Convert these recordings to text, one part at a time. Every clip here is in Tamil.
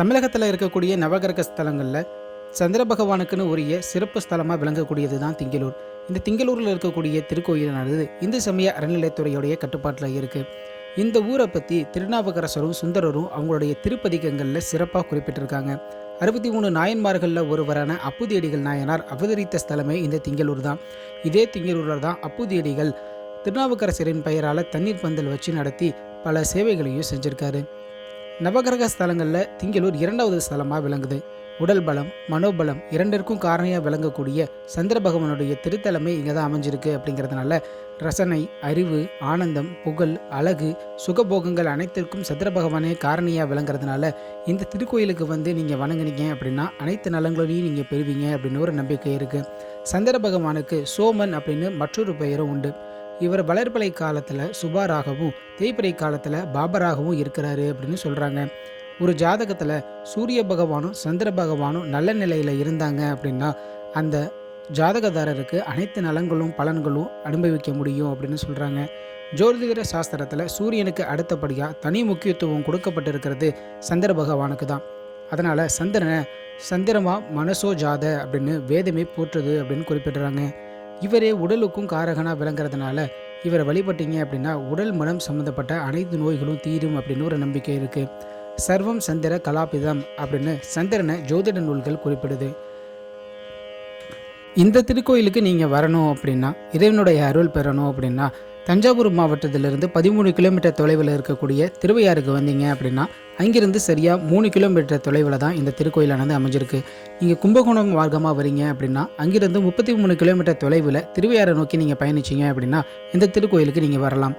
தமிழகத்தில் இருக்கக்கூடிய நவகிரக ஸ்தலங்களில் சந்திர பகவானுக்குன்னு உரிய சிறப்பு ஸ்தலமாக விளங்கக்கூடியது தான் திங்களூர். இந்த திங்களூரில் இருக்கக்கூடிய திருக்கோயிலானது இந்து சமய அறநிலையத்துறையுடைய கட்டுப்பாட்டில் இருக்குது இந்த ஊரை பற்றி திருநாவுக்கரசரும் சுந்தரரும் அவங்களுடைய திருப்பதிகங்களில் சிறப்பாக குறிப்பிட்டிருக்காங்க. அறுபத்தி மூணு நாயன்மார்களில் ஒருவரான அப்புதியடிகள் நாயனார் அவதரித்த ஸ்தலமே இந்த திங்களூர் தான் இதே திங்களூரில் தான் அப்புதியடிகள் திருநாவுக்கரசரின் பெயரால் தண்ணீர் பந்தல் வச்சு நடத்தி பல சேவைகளையும் செஞ்சுருக்காரு. நவகிரக ஸ்தலங்களில் திங்களூர் இரண்டாவது ஸ்தலமாக விளங்குது. உடல் பலம் மனோபலம் இரண்டிற்கும் காரணியாக விளங்கக்கூடிய சந்திர பகவானுடைய திருத்தலமே இங்கே தான் அமைஞ்சிருக்கு அப்படிங்கிறதுனால ரசனை அறிவு ஆனந்தம் புகழ் அழகு சுகபோகங்கள் அனைத்திற்கும் சந்திர பகவானே காரணியாக விளங்குறதுனால இந்த திருக்கோயிலுக்கு வந்து நீங்கள் வணங்குனீங்க அப்படின்னா அனைத்து நலங்களையும் நீங்கள் பெறுவீங்க அப்படின்னு ஒரு நம்பிக்கை இருக்குது சந்திர பகவானுக்கு சோமன் அப்படின்னு மற்றொரு பெயரும் உண்டு. இவர் வளர்ப்பலை காலத்தில் சுபாராகவும் தேய்பிறை காலத்தில் பாபராகவும் இருக்கிறாரு அப்படின்னு சொல்கிறாங்க ஒரு ஜாதகத்தில் சூரிய பகவானும் சந்திர பகவானும் நல்ல நிலையில் இருந்தாங்க அப்படின்னா அந்த ஜாதகதாரருக்கு அனைத்து நலன்களும் பலன்களும் அனுபவிக்க முடியும் அப்படின்னு சொல்கிறாங்க ஜோதிட சாஸ்திரத்தில் சூரியனுக்கு அடுத்தபடியாக தனி முக்கியத்துவம் கொடுக்கப்பட்டிருக்கிறது சந்திர பகவானுக்கு தான். அதனால் சந்திரனை சந்திரமா மனசோ ஜாத அப்படின்னு வேதமே போற்றுது அப்படின்னு குறிப்பிடுறாங்க. இவரே உடலுக்கும் காரகனாக விளங்குறதுனால இவரை வழிபட்டீங்க அப்படின்னா உடல் மனம் சம்மந்தப்பட்ட அனைத்து நோய்களும் தீரும் அப்படின்னு ஒரு நம்பிக்கை இருக்குது சர்வம் சந்திர கலாபிதம் அப்படின்னு சந்திரனை ஜோதிட நூல்கள் குறிப்பிடுது. இந்த திருக்கோயிலுக்கு நீங்கள் வரணும் அப்படின்னா இறைவனுடைய அருள் பெறணும் அப்படின்னா தஞ்சாவூர் மாவட்டத்திலிருந்து பதிமூணு கிலோமீட்டர் தொலைவில் இருக்கக்கூடிய திருவையாறுக்கு வந்தீங்க அப்படின்னா அங்கிருந்து சரியாக மூணு கிலோமீட்டர் தொலைவில் தான் இந்த திருக்கோயிலானது அமைஞ்சிருக்கு. நீங்கள் கும்பகோணம் மார்க்கமாக வரீங்க அப்படின்னா அங்கிருந்து முப்பத்தி மூணு கிலோமீட்டர் தொலைவில் திருவையாறை நோக்கி நீங்கள் பயணிச்சிங்க அப்படின்னா இந்த திருக்கோயிலுக்கு நீங்கள் வரலாம்.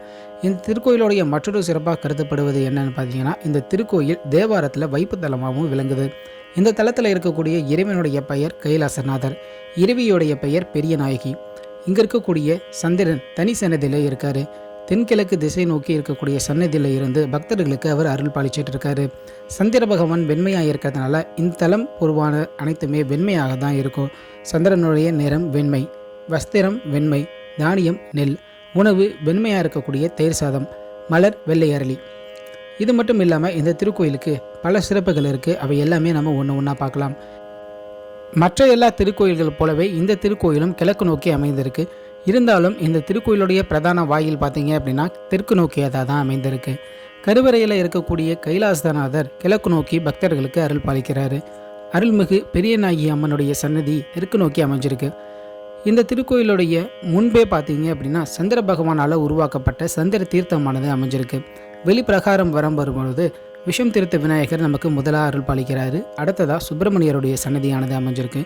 இந்த திருக்கோயிலுடைய மற்றொரு சிறப்பாக கருதப்படுவது என்னன்னு பார்த்தீங்கன்னா இந்த திருக்கோயில் தேவாரத்தில் வைப்பு தலமாகவும் விளங்குது. இந்த தலத்தில் இருக்கக்கூடிய இறைவனுடைய பெயர் கைலாசநாதர். இறைவியுடைய பெயர் பெரிய நாயகி. இங்கே இருக்கக்கூடிய சந்திரன் தனி சன்னதியில் இருக்கார். தென்கிழக்கு திசை நோக்கி இருக்கக்கூடிய சன்னதியில் இருந்து பக்தர்களுக்கு அவர் அருள் பாலிச்சிட்டு இருக்காரு சந்திர பகவான் வெண்மையாக இருக்கிறதுனால இந்த தலம் பொருவான அனைத்துமே வெண்மையாக தான் இருக்கும். சந்திரனுடைய நிறம் வெண்மை வஸ்திரம் வெண்மை தானியம் நெல் உணவு வெண்மையாக இருக்கக்கூடிய தயிர் சாதம் மலர் வெள்ளை அரளி. இது மட்டும் இல்லாமல் இந்த திருக்கோயிலுக்கு பல சிறப்புகள் இருக்குது அவை எல்லாமே நம்ம ஒன்று ஒன்றா பார்க்கலாம். மற்ற எல்லா திருக்கோயில்கள் போலவே இந்த திருக்கோயிலும் கிழக்கு நோக்கி அமைந்திருக்கு. இருந்தாலும் இந்த திருக்கோயிலுடைய பிரதான வாயில் பார்த்தீங்க அப்படின்னா தெற்கு நோக்கியதாக தான் அமைந்திருக்கு. கருவறையில் இருக்கக்கூடிய கைலாசநாதர் கிழக்கு நோக்கி பக்தர்களுக்கு அருள் பாலிக்கிறாரு. அருள்மிகு பெரியநாயகி அம்மனுடைய சன்னதி தெற்கு நோக்கி அமைஞ்சிருக்கு. இந்த திருக்கோயிலுடைய முன்பே பார்த்தீங்க அப்படின்னா சந்திர பகவானால் உருவாக்கப்பட்ட சந்திர தீர்த்தமானது அமைஞ்சிருக்கு. வெளிப்பிரகாரம் வரம் வரும்பொழுது விஷம் திருத்த விநாயகர் நமக்கு முதலாக அருள் பாலிக்கிறாரு. அடுத்ததாக சுப்பிரமணியருடைய சன்னதியானது அமைஞ்சிருக்கு.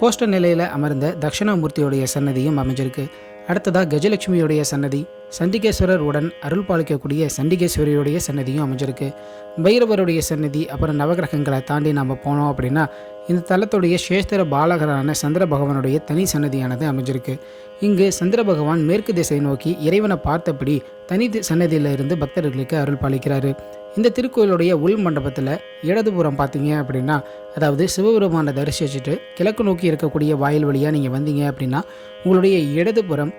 கோஷ்ட நிலையில் அமர்ந்த தட்சிணாமூர்த்தியுடைய சன்னதியும் அமைஞ்சிருக்கு. அடுத்ததாக கஜலட்சுமியுடைய சன்னதி சண்டிகேஸ்வரர் உடன் அருள் பாலிக்கக்கூடிய சண்டிகேஸ்வரியுடைய சன்னதியும் அமைஞ்சிருக்கு. பைரவருடைய சன்னதி அப்புறம் நவகிரகங்களை தாண்டி நம்ம போனோம் அப்படின்னா இந்த தலத்துடைய சேஸ்திர பாலகரான சந்திர பகவானுடைய தனி சன்னதியானது அமைஞ்சிருக்கு. இங்கு சந்திர பகவான் மேற்கு திசை நோக்கி இறைவனை பார்த்தபடி தனி சன்னதியிலிருந்து பக்தர்களுக்கு அருள் பாலிக்கிறாரு. இந்த திருக்கோயிலுடைய உள் மண்டபத்தில் இடதுபுறம் பார்த்தீங்க அப்படின்னா அதாவது சிவபெருமானை தரிசிச்சுட்டு கிழக்கு நோக்கி இருக்கக்கூடிய வாயில் வழியாக நீங்கள் வந்தீங்க அப்படின்னா உங்களுடைய இடதுபுறம்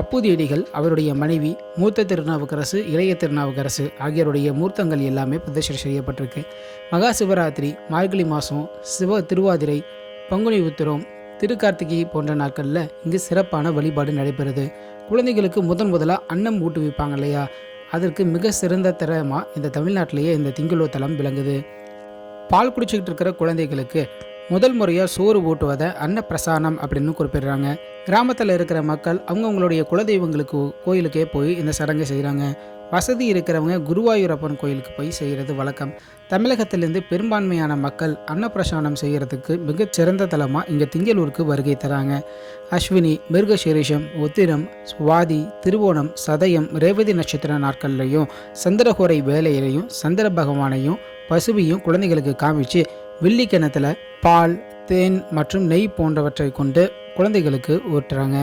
அப்புதியடிகள் அவருடைய மனைவி மூத்த திருநாவுக்கரசு இளைய திருநாவுக்கரசு ஆகியோருடைய மூர்த்தங்கள் எல்லாமே பிரதிஷ்டை செய்யப்பட்டிருக்கு. மகா சிவராத்திரி மார்கழி மாதம் சிவ திருவாதிரை பங்குனி உத்திரம் திருக்கார்த்திகை போன்ற நாட்களில் இங்கு சிறப்பான வழிபாடு நடைபெறுது. குழந்தைகளுக்கு முதன் முதலாக அன்னம் ஊட்டுவிப்பாங்க இல்லையா? அதற்கு மிக சிறந்த தரமாக இந்த தமிழ்நாட்டிலேயே இந்த திங்களோ தலம் விளங்குது. பால் குடிச்சிக்கிட்டு இருக்கிற குழந்தைகளுக்கு முதல் முறையாக சோறு ஊட்டுவதை அன்னப்பிரசானம் அப்படின்னு குறிப்பிடுறாங்க. கிராமத்தில் இருக்கிற மக்கள் அவங்கவுங்களுடைய குலதெய்வங்களுக்கு கோயிலுக்கே போய் இந்த சடங்கை செய்கிறாங்க வசதி இருக்கிறவங்க குருவாயூரப்பன் கோயிலுக்கு போய் செய்கிறது வழக்கம். தமிழகத்திலிருந்து பெரும்பான்மையான மக்கள் அன்னப்பிரசானம் செய்கிறதுக்கு மிகச் சிறந்த தலமாக இங்கே திங்களூருக்கு வருகை தராங்க. அஸ்வினி மிருகசீரிஷம் உத்திரம் சுவாதி திருவோணம் சதயம் ரேவதி நட்சத்திர நாட்கள்லையும் சந்திரகோரை வேலையிலையும் சந்திர பகவானையும் பசுவையும் குழந்தைகளுக்கு காமிச்சு வெள்ளிக்கிணத்துல பால் தேன் மற்றும் நெய் போன்றவற்றை கொண்டு குழந்தைகளுக்கு ஊட்டுறாங்க.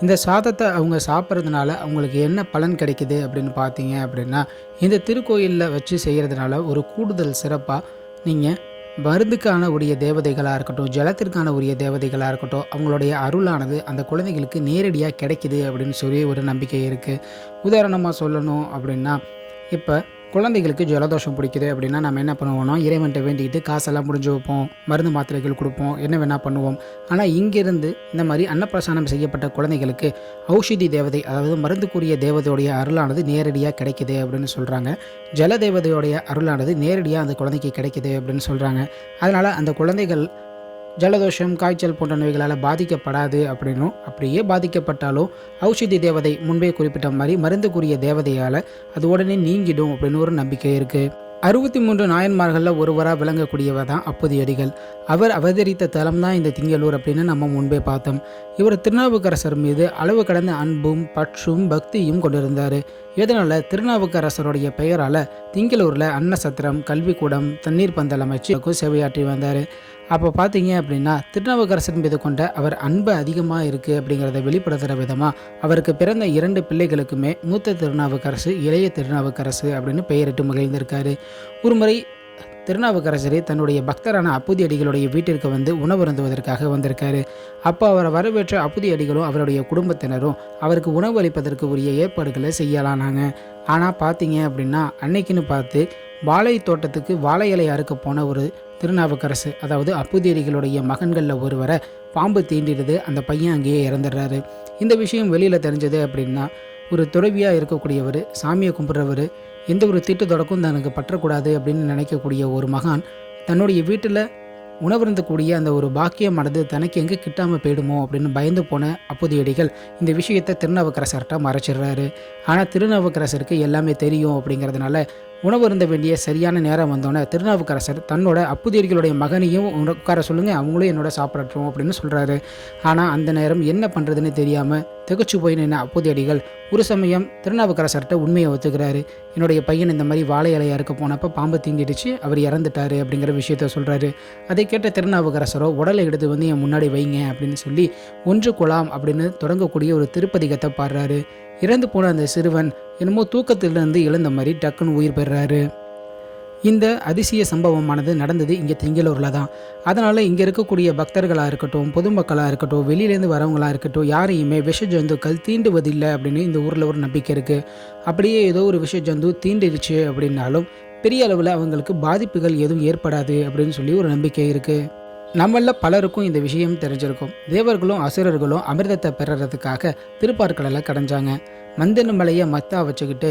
இந்த சாதத்தை அவங்க சாப்பிட்றதுனால அவங்களுக்கு என்ன பலன் கிடைக்குது அப்படின்னு பார்த்தீங்க அப்படின்னா இந்த திருக்கோயிலில் வச்சு செய்கிறதுனால ஒரு கூடுதல் சிறப்பாக நீங்கள் மருந்துக்கான உரிய தேவதைகளாக இருக்கட்டும் ஜலத்திற்கான உரிய தேவதைகளாக இருக்கட்டும் அவங்களுடைய அருளானது அந்த குழந்தைகளுக்கு நேரடியாக கிடைக்குது அப்படின்னு சொல்லி ஒரு நம்பிக்கை இருக்குது உதாரணமாக சொல்லணும் அப்படின்னா இப்போ குழந்தைகளுக்கு ஜலதோஷம் பிடிக்குது அப்படின்னா நம்ம என்ன பண்ணுவோம்னா இறைவன்கிட்ட வேண்டிக்கிட்டு காசெல்லாம் முடிஞ்சு வைப்போம் மருந்து மாத்திரைகள் கொடுப்போம் என்ன வேணால் பண்ணுவோம். ஆனால் இங்கிருந்து இந்த மாதிரி அன்னப்பிரசானம் செய்யப்பட்ட குழந்தைகளுக்கு ஔஷதி தேவதை அதாவது மருந்துக்குரிய தேவதையுடைய அருளானது நேரடியாக கிடைக்குது அப்படின்னு சொல்கிறாங்க ஜல தேவதையுடைய அருளானது நேரடியாக அந்த குழந்தைக்கு கிடைக்குது அப்படின்னு சொல்கிறாங்க அதனால் அந்த குழந்தைகள் ஜலதோஷம் காய்ச்சல் போன்ற நோய்களால் பாதிக்கப்படாது அப்படின்னும் அப்படியே பாதிக்கப்பட்டாலும் ஔஷதி தேவதை முன்பே குறிப்பிட்ட மாதிரி மருந்துக்குரிய தேவதையால் அது உடனே நீங்கிடும் அப்படின்னு ஒரு நம்பிக்கை இருக்குது அறுபத்தி மூன்று நாயன்மார்களில் ஒருவராக விளங்கக்கூடியவர் தான் அப்புதியடிகள். அவர் அவதரித்த தலம் தான் இந்த திங்களூர் அப்படின்னு நம்ம முன்பே பார்த்தோம். இவர் திருநாவுக்கரசர் மீது அளவு கடந்த அன்பும் பற்றும் பக்தியும் கொண்டிருந்தார். இதனால் திருநாவுக்கரசருடைய பெயரால் திங்களூரில் அன்னசத்திரம் கல்விக்கூடம் தண்ணீர் பந்தல் அமைச்சு சேவையாற்றி வந்தார். அப்போ பார்த்தீங்க அப்படின்னா திருநாவுக்கரசர் மீது கொண்ட அவர் அன்பு அதிகமாக இருக்குது அப்படிங்கிறத வெளிப்படுத்துகிற விதமாக அவருக்கு பிறந்த இரண்டு பிள்ளைகளுக்குமே மூத்த திருநாவுக்கரசு இளைய திருநாவுக்கரசு அப்படின்னு பெயரிட்டு மகிழ்ந்திருக்காரு. ஒருமுறை திருநாவுக்கரசரே தன்னுடைய பக்தரான அப்புதி அடிகளுடைய வீட்டிற்கு வந்து உணவருந்துவதற்காக வந்திருக்காரு. அப்போ அவரை வரவேற்ற அப்புதி அடிகளும் அவருடைய குடும்பத்தினரும் அவருக்கு உணவு அளிப்பதற்கு உரிய ஏற்பாடுகளை செய்யலானாங்க. ஆனால் பார்த்தீங்க அப்படின்னா அன்னைக்குன்னு பார்த்து வாழை தோட்டத்துக்கு வாழை இலை அறுக்க போன ஒரு திருநாவுக்கரசு அதாவது அப்புதியடிகளுடைய மகன்களில் ஒருவரை பாம்பு தீண்டிடுது அந்த பையன் அங்கேயே இறந்துடுறாரு. இந்த விஷயம் வெளியில் தெரிஞ்சது அப்படின்னா ஒரு துறவியாக இருக்கக்கூடியவர் சாமியை கும்பிட்றவர் எந்த ஒரு தீட்டு தொடக்கம் தனக்கு பற்றக்கூடாது அப்படின்னு நினைக்கக்கூடிய ஒரு மகான் தன்னுடைய வீட்டில் உணவருந்தக்கூடிய அந்த ஒரு பாக்கியமானது தனக்கு எங்கே கிட்டாமல் போயிடுமோ அப்படின்னு பயந்து போன அப்புதியடிகள் இந்த விஷயத்தை திருநாவுக்கரசர்கிட்ட மறைச்சிடுறாரு. ஆனால் திருநாவுக்கரசருக்கு எல்லாமே தெரியும் அப்படிங்கிறதுனால உணவு இருந்த வேண்டிய சரியான நேரம் வந்தோன்னே திருநாவுக்கரசர் தன்னோட அப்புதியர்களுடைய மகனையும் உட்கார சொல்லுங்கள் அவங்களும் என்னோட சாப்பிடட்டும் அப்படின்னு சொல்கிறாரு ஆனால் அந்த நேரம் என்ன பண்ணுறதுன்னு தெரியாமல் திகச்சு போய் நின்ன அப்புதியடிகள் ஒரு சமயம் திருநாவுக்கரசர்கிட்ட உண்மையை ஒத்துக்கிறாரு. என்னுடைய பையன் இந்த மாதிரி வாழை இலையா இருக்க போனப்போ பாம்பு தீங்கிடுச்சு அவர் இறந்துட்டாரு அப்படிங்கிற விஷயத்த சொல்கிறாரு அதை கேட்ட திருநாவுக்கரசரோ உடலை எடுத்து வந்து என் முன்னாடி வைங்க அப்படின்னு சொல்லி ஒன்று குலாம் அப்படின்னு தொடங்கக்கூடிய ஒரு திருப்பதிகத்தை பாடுறாரு. இறந்து போன அந்த சிறுவன் என்னமோ தூக்கத்திலிருந்து இழந்த மாதிரி டக்குன்னு உயிர் பெறுறாரு இந்த அதிசய சம்பவமானது நடந்தது இங்கே திங்களூரில் தான். அதனால் இங்கே இருக்கக்கூடிய பக்தர்களாக இருக்கட்டும் பொதுமக்களாக இருக்கட்டும் வெளியிலேருந்து வரவங்களாக இருக்கட்டும் யாரையுமே விஷ ஜந்துக்கள் தீண்டுவதில்லை அப்படின்னு இந்த ஊரில் ஒரு நம்பிக்கை இருக்குது அப்படியே ஏதோ ஒரு விஷ ஜந்து தீண்டிடுச்சு அப்படின்னாலும் பெரிய அளவில் அவங்களுக்கு பாதிப்புகள் எதுவும் ஏற்படாது அப்படின்னு சொல்லி ஒரு நம்பிக்கை இருக்குது நம்மள பலருக்கும் இந்த விஷயம் தெரிஞ்சிருக்கும். தேவர்களும் அசுரர்களும் அமிர்தத்தை பெறறதுக்காக திருப்பார்கடலை கடைஞ்சாங்க. மந்தன மலையை மத்தா வச்சுக்கிட்டு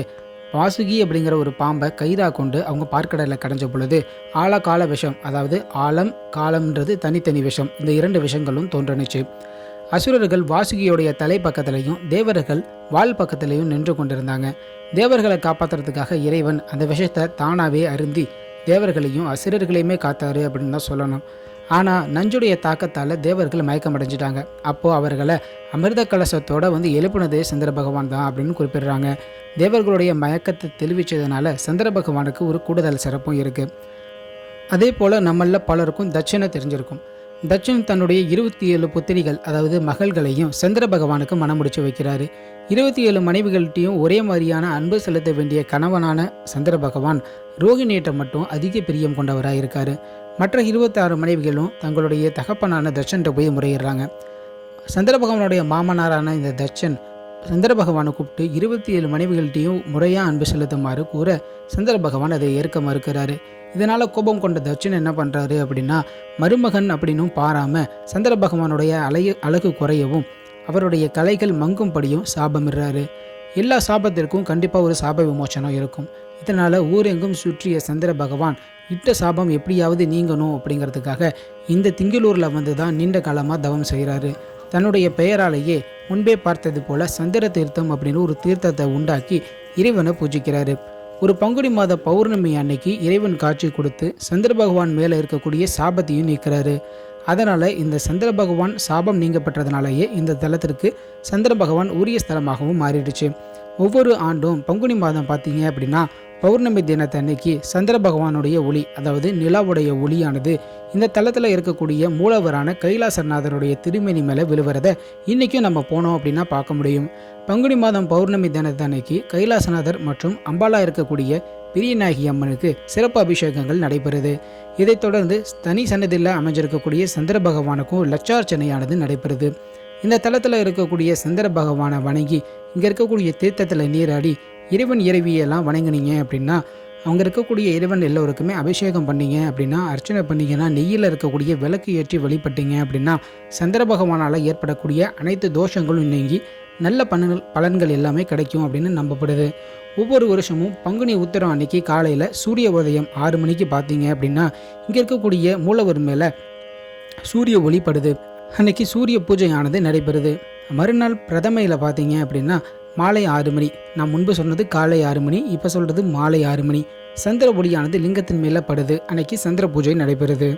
வாசுகி அப்படிங்கிற ஒரு பாம்பை கைதாக கொண்டு அவங்க பார்க்கடலில் கடைஞ்ச பொழுது ஆழகால விஷம் அதாவது ஆழம் காலம்ன்றது தனித்தனி விஷம் இந்த இரண்டு விஷங்களும் தோன்றணுச்சு அசுரர்கள் வாசுகியோடைய தலை பக்கத்திலையும் தேவர்கள் வால் பக்கத்திலையும் நின்று கொண்டிருந்தாங்க. தேவர்களை காப்பாற்றுறதுக்காக இறைவன் அந்த விஷத்தை தானாகவே அருந்தி தேவர்களையும் அசுரர்களையுமே காத்தாரு அப்படின்னு தான் சொல்லணும். ஆனால் நஞ்சுடைய தாக்கத்தால் தேவர்கள் மயக்கம் அடைஞ்சிட்டாங்க அப்போது அவர்களை அமிர்த கலசத்தோட வந்து எழுப்புனதே சந்திர பகவான் தான் அப்படின்னு குறிப்பிடுறாங்க. தேவர்களுடைய மயக்கத்தை தெளிவிச்சதுனால சந்திர பகவானுக்கு ஒரு கூடுதல் சிறப்பும் இருக்குது அதே போல் நம்மளில் பலருக்கும் தட்சிணை தெரிஞ்சிருக்கும். தட்சன் தன்னுடைய இருபத்தி ஏழு புத்திரிகள் அதாவது மகள்களையும் சந்திர பகவானுக்கு மனம் முடிச்சு வைக்கிறாரு. இருபத்தி ஏழு மனைவிகள்கிட்டையும் ஒரே மாதிரியான அன்பு செலுத்த வேண்டிய கணவனான சந்திர பகவான் ரோகிணியிட்ட மட்டும் அதிக பிரியம் கொண்டவராக இருக்காரு மற்ற இருபத்தாறு மனைவிகளும் தங்களுடைய தகப்பனான தட்சன்கிட்ட போய் முறையிடுறாங்க. சந்திர பகவானுடைய மாமனாரான இந்த தட்சன் சந்திர பகவானை கூப்பிட்டு இருபத்தி ஏழு மனைவிகள்கிட்டையும் முறையாக அன்பு செலுத்துமாறு கூற சந்திர பகவான் அதை ஏற்க மறுக்கிறாரு. இதனால் கோபம் கொண்ட தட்சன் என்ன பண்ணுறாரு அப்படின்னா மருமகன் அப்படின்னும் பாராமல் சந்திர பகவானுடைய அழகு அழகு குறையவும் அவருடைய கலைகள் மங்கும்படியும் சாபமிடுறாரு. எல்லா சாபத்திற்கும் கண்டிப்பாக ஒரு சாப விமோச்சனம் இருக்கும். இதனால் ஊரெங்கும் சுற்றிய சந்திர பகவான் இட்ட சாபம் எப்படியாவது நீங்கணும் அப்படிங்கிறதுக்காக இந்த திங்களூரில் வந்து தான் நீண்ட காலமாக தவம் செய்கிறாரு தன்னுடைய பெயராலேயே முன்பே பார்த்தது போல சந்திர தீர்த்தம் அப்படின்னு ஒரு தீர்த்தத்தை உண்டாக்கி இறைவனை பூஜிக்கிறாரு. ஒரு பங்குனி மாத பௌர்ணமி அன்னைக்கு இறைவன் காட்சி கொடுத்து சந்திர பகவான் மேலே இருக்கக்கூடிய சாபத்தையும் நீக்கிறாரு. அதனால் இந்த சந்திர பகவான் சாபம் நீங்கப்பட்டதுனாலேயே இந்த தலத்திற்கு சந்திர பகவான் உரிய ஸ்தலமாகவும் மாறிடுச்சு. ஒவ்வொரு ஆண்டும் பங்குனி மாதம் பார்த்தீங்க அப்படின்னா பௌர்ணமி தினத்தை அன்னைக்கு சந்திர பகவானுடைய ஒளி அதாவது நிலாவுடைய ஒளியானது இந்த தளத்தில் இருக்கக்கூடிய மூலவரான கைலாசநாதருடைய திருமணி மேலே விழுவுறத இன்றைக்கும் நம்ம போனோம் அப்படின்னா பார்க்க முடியும். பங்குனி மாதம் பௌர்ணமி தினத்தை அன்னைக்கு கைலாசநாதர் மற்றும் அம்பாலா இருக்கக்கூடிய பிரியநாயகி அம்மனுக்கு சிறப்பு அபிஷேகங்கள் நடைபெறுது. இதைத் தொடர்ந்து தனி சன்னதியில் அமைஞ்சிருக்கக்கூடிய சந்திர பகவானுக்கும் லட்சார்ச்சனையானது நடைபெறுது. இந்த தளத்தில் இருக்கக்கூடிய சந்திர பகவானை வணங்கி இங்கே இருக்கக்கூடிய தீர்த்தத்தில் நீராடி இறைவன் இறைவியெல்லாம் வணங்கினீங்க அப்படின்னா அவங்க இருக்கக்கூடிய இறைவன் எல்லோருக்குமே அபிஷேகம் பண்ணீங்க அப்படின்னா அர்ச்சனை பண்ணீங்கன்னா நெய்யில் இருக்கக்கூடிய விளக்கு ஏற்றி வழிபட்டீங்க அப்படின்னா சந்திர பகவானால் ஏற்படக்கூடிய அனைத்து தோஷங்களும் நீங்கி நல்ல பலன்கள் பலன்கள் எல்லாமே கிடைக்கும் அப்படின்னு நம்பப்படுது. ஒவ்வொரு வருஷமும் பங்குனி உத்தரம் அன்னைக்கு காலையில் சூரிய உதயம் ஆறு மணிக்கு பார்த்தீங்க அப்படின்னா இங்கே இருக்கக்கூடிய மூலவர் மேலே சூரிய ஒளிப்படுது. அன்னைக்கு சூரிய பூஜையானது நடைபெறுது. மறுநாள் பிரதமையில் பார்த்தீங்க அப்படின்னா மாலை ஆறு மணி. நான் முன்பு சொன்னது காலை ஆறு மணி இப்போ சொல்கிறது மாலை ஆறு மணி. சந்திர ஒளியானது லிங்கத்தின் மேலே படுது. அன்னைக்கு சந்திர பூஜை நடைபெறுது.